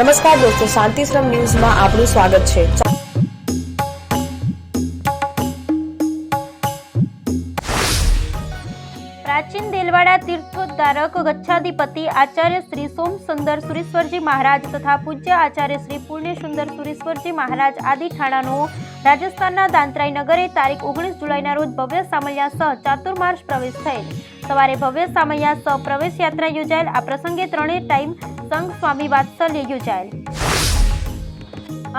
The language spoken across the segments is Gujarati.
નમસ્કાર દોસ્તો, શાંતિશ્રમ ન્યૂઝમાં આપનું સ્વાગત છે. પ્રાચીન દેલવાડા તીર્થોદ્ધારક ગચ્છાધિપતિ આચાર્ય શ્રી સોમ સુંદર સુરેશ્વરજી મહારાજ તથા પૂજ્ય આચાર્ય શ્રી પુણ્ય સુંદર સુરેશ્વરજી મહારાજ આદિ ઠાણાનો રાજસ્થાનના દાંતરાઈ નગરે તારીખ ઓગણીસ જુલાઈના રોજ ભવ્ય સામૈયા સહ ચાતુર્માસ પ્રવેશ થયેલ. સવારે ભવ્ય સામૈયા સહ પ્રવેશ યાત્રા યોજાયેલ. આ પ્રસંગે ત્રણેય ટાઈમ સંઘ સ્વામી વાત્સલ્ય યોજાયેલ.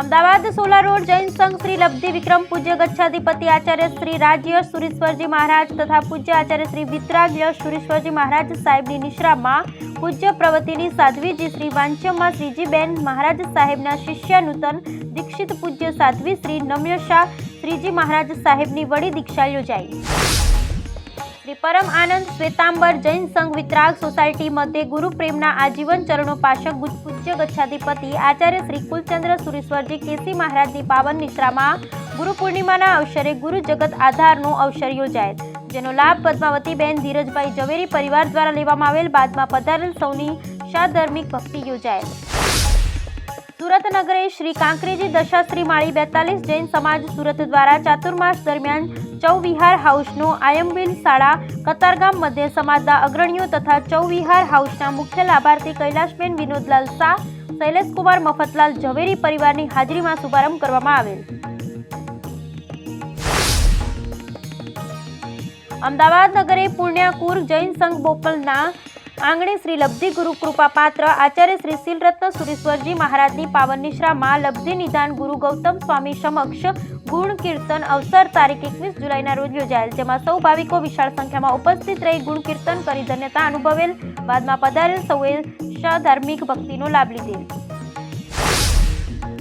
અમદાવાદ સોલા રોડ જૈન સંઘ શ્રી લબ્ધિ વિક્રમ પૂજ્ય ગચ્છાધિપતિ આચાર્ય શ્રી રાજ્ય સુરેશ્વરજી મહારાજ તથા પૂજ્ય આચાર્ય શ્રી વિતરાગ્ય સુરેશ્વરજી મહારાજ સાહેબની નિશ્રામાં પૂજ્ય પ્રવતિની સાધ્વીજી શ્રી વાંચ્યમાં શ્રીજીબેન મહારાજ સાહેબના શિષ્ય નૂતન દીક્ષિત પૂજ્ય સાધ્વી શ્રી નમ્યશા શ્રીજી મહારાજ સાહેબની વડી દીક્ષા યોજાઈ. શ્રી પરમ આનંદ શ્વેતાંબર જૈન સંઘ વિતરાગ સોસાયટી મધ્યે ગુરુ પ્રેમના આજીવન ચરણો પાશક પૂજ્ય ગચ્છાધિપતિ આચાર્ય શ્રી કુલચંદ્ર સુરેશ્વરજી કેસી મહારાજની પાવન નિશ્રામાં ગુરુ પૂર્ણિમાના અવસરે ગુરુ જગત આધારનો અવસર યોજાય. જેનો લાભ પદ્માવતીબેન ધીરજભાઈ ઝવેરી પરિવાર દ્વારા લેવામાં આવેલ બાદમાં પધારેલ સૌની શાધાર્મિક ભક્તિ યોજાયેલ સુરત નગરે શ્રી કાંકરેજી દશાશ્રી માળી બેતાલીસ જૈન સમાજ સુરત દ્વારા ચાતુર્માસ દરમિયાન ચૌવિહાર હાઉસનો આયંબિલ શાળા કતારગામ મધ્ય સમાજના અગ્રણીઓ તથા ચૌવિહાર હાઉસના મુખ્ય લાભાર્થી કૈલાશબેન વિનોદલાલ શાહ, શૈલેષકુમાર મફતલાલ ઝવેરી પરિવારની હાજરીમાં શુભારંભ કરવામાં આવેલ. અમદાવાદ નગરે પુણ્યાકુર જૈન સંઘ બોપલના આંગણે શ્રી લબ્ધિ ગુરુ કૃપા પાત્ર આચાર્ય શ્રી શીલરત્ન સુરેશ્વરજી મહારાજની પાવન નિશ્રામાં લબ્ધિ નિદાન ગુરુ ગૌતમ સ્વામી સમક્ષ ગુણ કીર્તન અવસર તારીખ એકવીસ જુલાઈના રોજ યોજાયેલ, જેમાં સૌ ભાવિકો વિશાળ સંખ્યામાં ઉપસ્થિત રહી ગુણ કીર્તન કરી ધન્યતા અનુભવેલ બાદમાં પધારેલ સૌએ સધાર્મિક ભક્તિનો લાભ લીધેલ.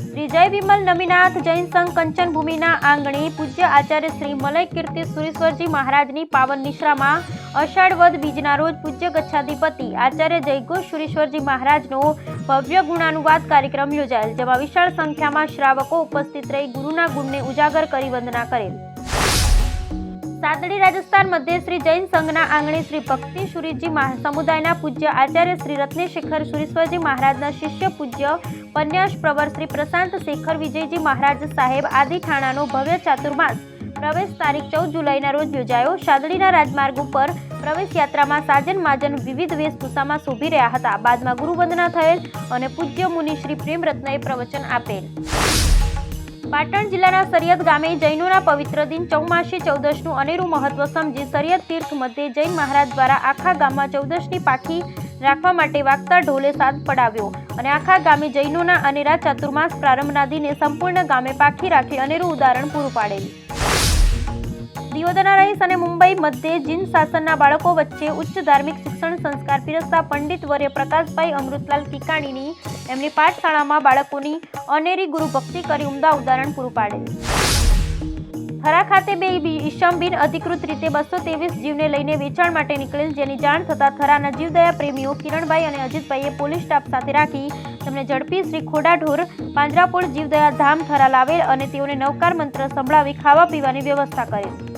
શ્રી જય વિમલ નમીનાથ જૈન સંઘ કંચન ભૂમિના આંગણે પૂજ્ય આચાર્ય શ્રી મલય કીર્તિ સુરેશ્વરજી મહારાજની પાવન નિશ્રામાં અષાઢ વદ બીજના રોજ પૂજ્ય ગચ્છાધિપતિ આચાર્ય જયઘોષ સુરેશ્વરજી મહારાજનો ભવ્ય ગુણાનુવાદ કાર્યક્રમ યોજાયેલ, જેમાં વિશાળ સંખ્યામાં શ્રાવકો ઉપસ્થિત રહી ગુરુના ગુણને ઉજાગર કરી વંદના કરેલ. સાતડી રાજસ્થાન મધ્ય શ્રી જૈન સંઘના આંગણે શ્રી ભક્તિ સુરીજી સમુદાયના પૂજ્ય આચાર્ય શ્રી રત્નેશેખર સુરેશ્વરજી મહારાજના શિષ્ય પૂજ્ય પન્યાસ પ્રવર શ્રી પ્રશાંત શેખર વિજયજી મહારાજ સાહેબ આદિ ઠાણાનો ભવ્ય ચાતુર્માસ પ્રવેશ તારીખ ચૌદ જુલાઈના રોજ યોજાયો. શાદળીના રાજમાર્ગ ઉપર પ્રવેશ યાત્રામાં સાજન માજન વિવિધ વેશભૂષામાં શોભી રહ્યા હતા. બાદમાં ગુરુવંદના થયેલ અને પૂજ્ય મુનિ શ્રી પ્રેમરત્નએ પ્રવચન આપેલ. પાટણ જિલ્લાના સરિયદ ગામે જૈનોના પવિત્ર દિન ચૌમાસી ચૌદશનું અનેરું મહત્વ સમજી સરિયદ તીર્થ મધ્યે જૈન મહારાજ દ્વારા આખા ગામમાં ચૌદશની પાખી રાખવા માટે વાગતા ઢોલે સાથ પડાવ્યો અને આખા ગામે જૈનોના અનેરા ચતુર્માસ પ્રારંભના દિને સંપૂર્ણ ગામે પાખી રાખી અનેરું ઉદાહરણ પૂરું પાડેલ. દિયોદરના રહીશ અને મુંબઈ મધ્યે જીન શાસનના બાળકો વચ્ચે ઉચ્ચ ધાર્મિક શિક્ષણ સંસ્કાર પીરસતા પંડિત વર્ય પ્રકાશભાઈ અમૃતલાલ કિકાણીની એમની પાઠશાળામાં બાળકોની અનેરી ગુરુ ભક્તિ કરી ઉમદા ઉદાહરણ પૂરું પાડે થરા ખાતે બે ઈસમ બિન અધિકૃત રીતે બસો ત્રેવીસ જીવને લઈને વેચાણ માટે નીકળેલ જેની જાણ થતાં થરાના જીવદયા પ્રેમીઓ કિરણભાઈ અને અજીતભાઈએ પોલીસ સ્ટાફ સાથે રાખી તેમને ઝડપી શ્રી ખોડાઢોર પાંજરાપોળ જીવદયા ધામ થરા લાવેલ અને તેઓને નવકાર મંત્ર સંભળાવી ખાવા પીવાની વ્યવસ્થા કરેલ